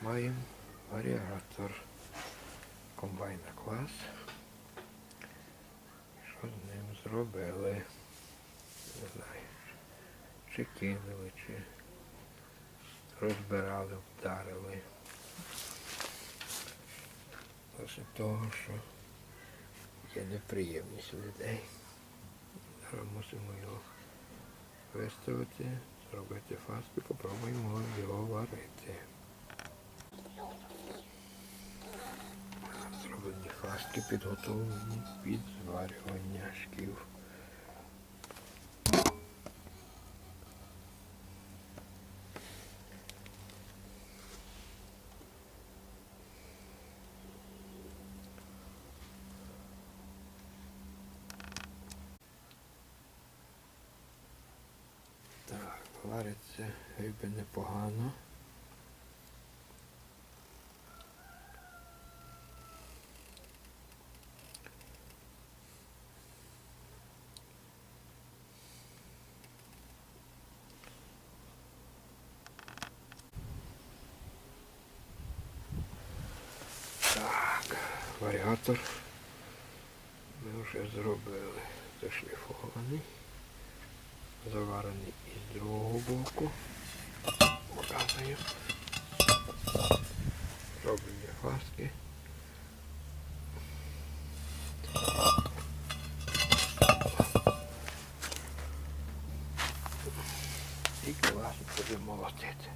маємо варіатор комбайна клас. Що з ним зробили? Не знаю. Чи кинули, чи розбирали, вдарили. Досить того, що є неприємність у людей. Зараз мусимо його виставити, зробити фаску, попробуємо його варити. Зроблені підготовлені під зварювання шків. Так, вариться риби непогано. варіатор ми вже зробили. Зашліфований, заварений із другого боку. Показую. Зроблені фаски. І класно будемо молотити.